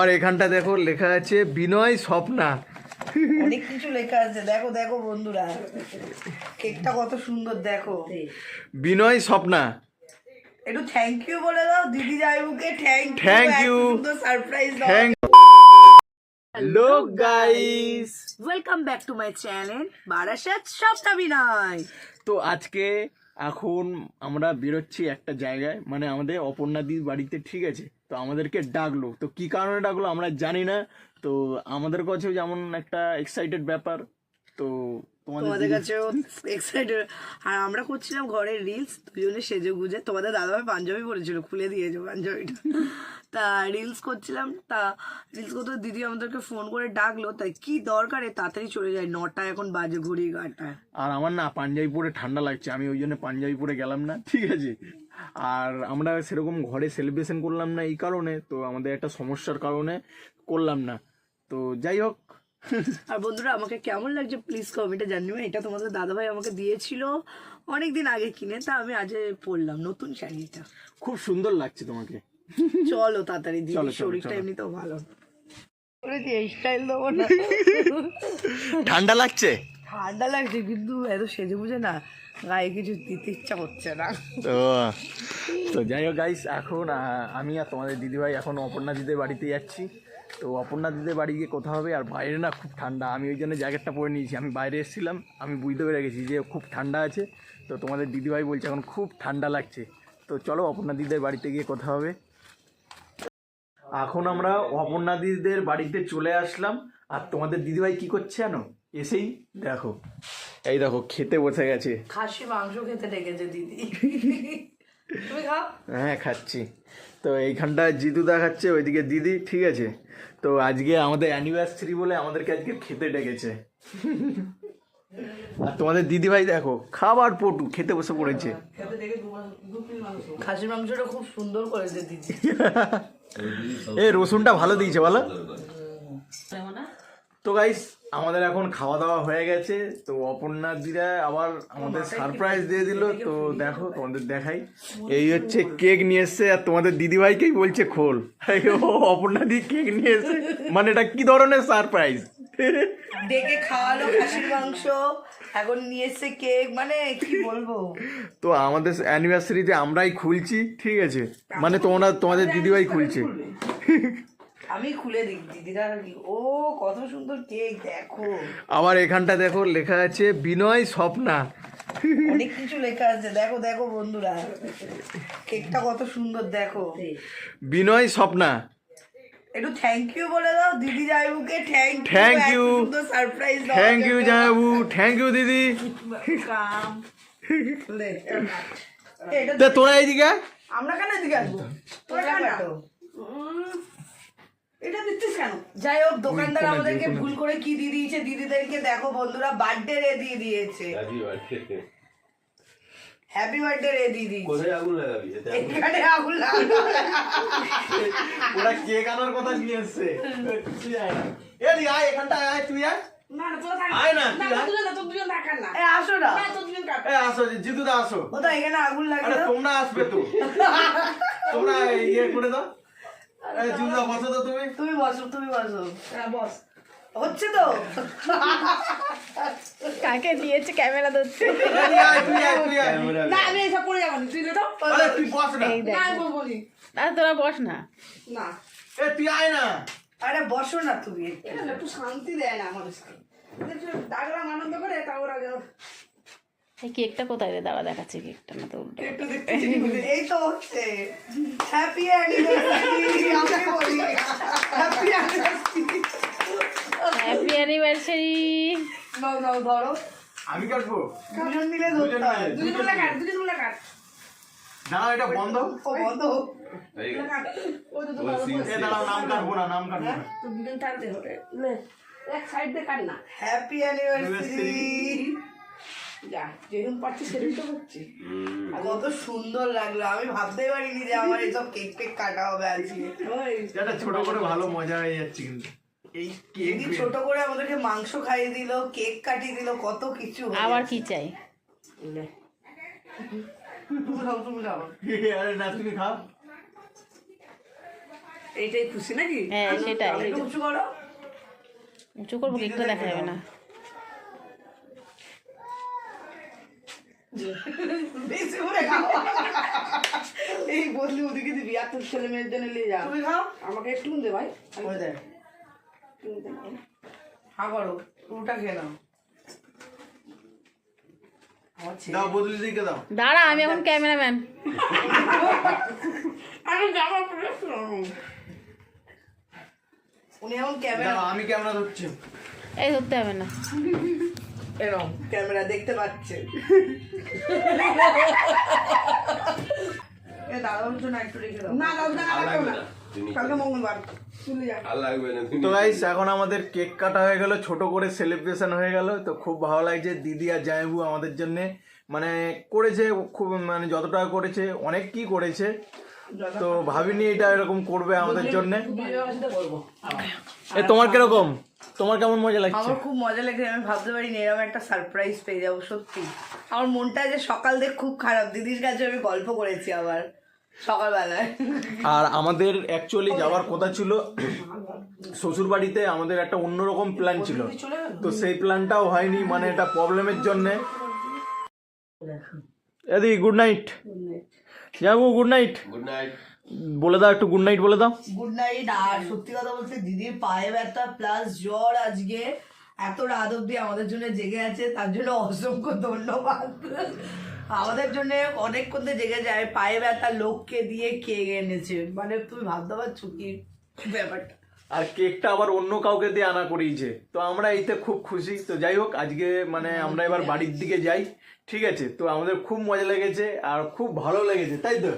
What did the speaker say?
আর এখানটা দেখো লেখা আছে বিনয় স্বপ্না। অনেক কিছু লেখা আছে। দেখো দেখো বন্ধুরা। কেকটা কত সুন্দর দেখো। বিনয় স্বপ্না। একটু থ্যাংক ইউ বলে দাও দিদি জাইবুকে থ্যাংক ইউ. সারপ্রাইজ দাও। Thank hello guys welcome back to my channel Barasat সবটা বিনয় তো আজকে এখন আমরা বেরোচ্ছি একটা জায়গায় মানে আমাদের অপর্ণাদির বাড়িতে, ঠিক আছে? তো আমাদেরকে ডাকলো। তো কি কারণে ডাকলো আমরা জানি না। তো আমাদের কাছেও যেমন একটা এক্সাইটেড ব্যাপার, তো তোমাদের কাছেও এক্সাইটেড আর আমরা করছিলাম ঘরে রিলস দুজনে সেজে গুজে। তোমাদের দাদাভাই পাঞ্জাবি পরেছিল খুলে দিয়েছে পাঞ্জাবিটা। তা রিলস করছিলাম তা রিলস করতে দিদি আমাদেরকে ফোন করে ডাকলো তাই কি দরকারে? তাড়াতাড়ি চলে যায় নটা এখন বাজে ঘড়ি কাটায় আর আমার না পাঞ্জাবি পরে ঠান্ডা লাগছে আমি ওই জন্য পাঞ্জাবি পরে গেলাম না ঠিক আছে? আর আমরা সেরকম ঘরে সেলিব্রেশন করলাম না এই কারণে তো আমাদের একটা সমস্যার কারণে করলাম না। তো যাই হোক আর বন্ধুরা আমাকে কেমন লাগছে প্লিজ কমেন্টে জানিও। এটা তোমাদের দাদাভাই আমাকে দিয়েছিল অনেক দিন আগে কিনে তা আমি আজ পরলাম নতুন শাড়িটা। খুব সুন্দর লাগছে তোমাকে। চলো তাড়াতাড়ি দিদি শরীরটা। এমনিতেও ভালো। বলেছি এই স্টাইল দেবো না। ঠান্ডা লাগছে? ঠান্ডা লাগছে কিন্তু এত সেজে বুঝে না গায়ে কিছু দিতে ইচ্ছা করছে না। তো তো যাই হোক গাইস এখন আমি আর তোমাদের দিদিভাই এখন অপর্ণা দিদের বাড়িতে যাচ্ছি। তো অপর্ণা দিদের বাড়ি গিয়ে কোথা হবে আর বাইরে না খুব ঠান্ডা। আমি ওই জন্য জ্যাকেটটা পরে নিয়েছি। আমি বাইরে এসেছিলাম আমি বুঝতে পেরে গেছি যে খুব ঠান্ডা আছে। তো তোমাদের দিদিভাই বলছে এখন খুব ঠান্ডা লাগছে। তো চলো অপর্ণা দিদের বাড়িতে গিয়ে কথা হবে। এখন আমরা অপর্ণা দিদিদের বাড়িতে চলে আসলাম। আর তোমাদের দিদিভাই কি করছে জানো? এসেই দেখো। এই দেখো খেতে বসে গেছে। খাসি মাংস খেতে ডেকেছে দিদি। তুমি খাও? হ্যাঁ খাচ্ছি। তো এইখানটায় জিতু দেখাচ্ছে ওইদিকে দিদি ঠিক আছে? তো আজকে আমাদের অ্যানিভার্সারি বলে আমাদেরকে আজকে খেতে ডেকেছে। আর তোমাদের দিদি ভাই দেখো খাবার পটু খেতে বসে পড়েছে। খাসির মাংসটা খুব সুন্দর করেছে দিদি। এ রসুনটা ভালো দিয়েছে বলো। তো গাইস আমাদের এখন খাওয়া দাওয়া হয়ে গেছে তো অপর্ণা দিদা আবার আমাদের সারপ্রাইজ দিয়ে দিল তো দেখো তোমাদের দেখাই। এই হচ্ছে কেক নিয়ে এসছে আর তোমাদের দিদিভাইকেই বলছে খোল। ও অপর্ণা দি কেক নিয়ে এসছে। মানে এটা কি ধরনের সারপ্রাইজ ডেকে খাওয়ালো খাসির মাংস এখন নিয়ে এসছে কেক মানে কি বলব? তো আমাদের অ্যানিভার্সারিতে আমরাই খুলছি ঠিক আছে? মানে তোমরা তোমাদের দিদিভাই খুলছে। আমি খুলে দিই দিদিরা ও কত সুন্দর কেক দেখো। আবার এখানটা দেখো লেখা আছে বিনয় স্বপ্না। অনেক কিছু লেখা আছে দেখো দেখো বন্ধুরা। কেকটা কত সুন্দর দেখো। বিনয় স্বপ্না। একটু থ্যাংক ইউ বলে দাও দিদি জাইবুকে থ্যাংক ইউ you. সুন্দর সারপ্রাইজ থ্যাংক ইউ জানাবু থ্যাংক ইউ দিদি। কাম লে, এটা তা তোরা এইদিকে আমরা কেন এদিকে আসব? তোরা কেন এটা দিচ্ছিস কেন? যাই হোক দোকানদার আমাদেরকে ভুল করে কি দিয়ে দিয়েছে? দিদিদেরকে দেখো বন্ধুরা বার্থডে রে দিয়ে দিয়েছে। হ্যাপি বার্থডে রে দিদি কোথায় আগুন লাগাবি? এখানে আগুন লাগা ওরা কেক আনার কথা নিয়ে এসছে। তুই আয় না। এদি আয় তুই আয়। তোমরা আসবে তো। তোমরা ইয়ে করে দাও। বসো তো তুমি। তুমি বসো তুমি বসো। হ্যাঁ বস। হচ্ছে তো? কাকে দিয়েছে? ক্যামেরা ধরছে। এদি আয় তুই আয় তুই আয়। ক্যামেরা না আমি এইসব করে যাব তুই তো। তুই বস না। এই না দেখ আমি বলব নি। তোরা বস না। না। এ তুই আয় না। আরে বসো না তুমি। একটু শান্তি দেয় না মানুষকে ডাকলাম আনন্দ করে তারপর আগে এই কেকটা কোথায় রে? দাঁড়া দেখাচ্ছে কেকটা না তো উল্টো। এই তো হচ্ছে। Happy anniversary happy anniversary happy anniversary নাও নাও ধরো। আমি কাটবো? দুজন মিলে দুজন মিলে। দুজন মিলে কাট দুজন মিলে কাট। দাঁড়াও এটা বন্ধ? ও বন্ধ হোক। এই মিলে কাট। ওই তো ওই সিন এ দাঁড়াও নাম কাটবো না নাম কাটবো না। তো দুজন থাকতে হবে। এক সাইড দিয়ে কাট না। হ্যাপি অ্যানিভার্সারি যা যেরকম পাচ্ছি সেরকম তো করছি। কত সুন্দর লাগল আমি ভাবতেই পারিনি যে আমার এইসব কেক কেক কাটা হবে আজকে। এটা ছোট করে ভালো মজা হয়ে যাচ্ছে কিন্তু। এই কেক ছোট করে আমাদেরকে মাংস খাইয়ে দিল কেক কাটিয়ে দিল কত কিছু আবার কি চাই? লে তুমি খাও তুমি খাও আরে না তুমি খাও। এইটাই খুশি নাকি? হ্যাঁ, সেটাই। উঁচু করো। উঁচু করব কেকটা দেখা যাবে না। বেশি করে খাও। এই বদলি ওদিকে দিবি আর তোর ছেলে মেয়ের জন্য নিয়ে যাও তুমি খাও। আমাকে একটু দে ভাই। ওই দেখ। হা করো। পুরোটা খেয়ে নাও। দাও বদলি দিকে দাও। দাঁড়া আমি এখন ক্যামেরাম্যান। আরে জামা পরে উনি এখন ক্যামেরা আমি ক্যামেরা ধরছি। এই ধরতে হবে না। এরকম ক্যামেরা দেখতে পাচ্ছে। তো গাইস এখন আমাদের কেক কাটা হয়ে গেল ছোট করে সেলিব্রেশন হয়ে গেল তো খুব ভালো লাগছে দিদি আর জামাইবু আমাদের জন্য মানে করেছে খুব মানে যতটা করেছে অনেক কি করেছে তো ভাবিনি এটা এরকম করবে আমাদের জন্য। এ তোমার কীরকম? তোমার কেমন মজা লাগছে? আমার খুব মজা লেগেছে আমি ভাবতে পারিনি এরকম একটা সারপ্রাইজ পেয়ে যাব সত্যি। আমার মনটা যে সকাল থেকে খুব খারাপ দিদির কাছে আমি গল্প করেছি আবার সকালবেলায়। আর আমাদের অ্যাকচুয়ালি যাওয়ার কথা ছিল শ্বশুর বাড়িতে আমাদের একটা অন্যরকম প্ল্যান ছিল। তো সেই প্ল্যানটাও হয়নি মানে এটা প্রবলেমের জন্যে। এদি গুড নাইট যাব গুড নাইট গুড নাইট বলে দাও একটু গুড নাইট বলে দাও। গুড নাইট আর সত্যি কথা বলতে দিদির পায়ে ব্যথা প্লাস জ্বর আজকে এত রাত অব্দি আমাদের জন্য জেগে আছে তার জন্য অসংখ্য ধন্যবাদ। আমাদের জন্য অনেকক্ষণ ধরে জেগে যায় পায়ে ব্যথা লোককে দিয়ে কে এনেছে? মানে তুমি ভাবতে পারছ কি ব্যাপারটা? আর কেকটা আবার অন্য কাউকে দিয়ে আনা করিয়েছে তো আমরা এইতে খুব খুশি। তো যাই হোক, আজকে মানে আমরা এবার বাড়ির দিকে যাই। ঠিক আছে? তো আমাদের খুব মজা লেগেছে আর খুব ভালো লেগেছে, তাই তো?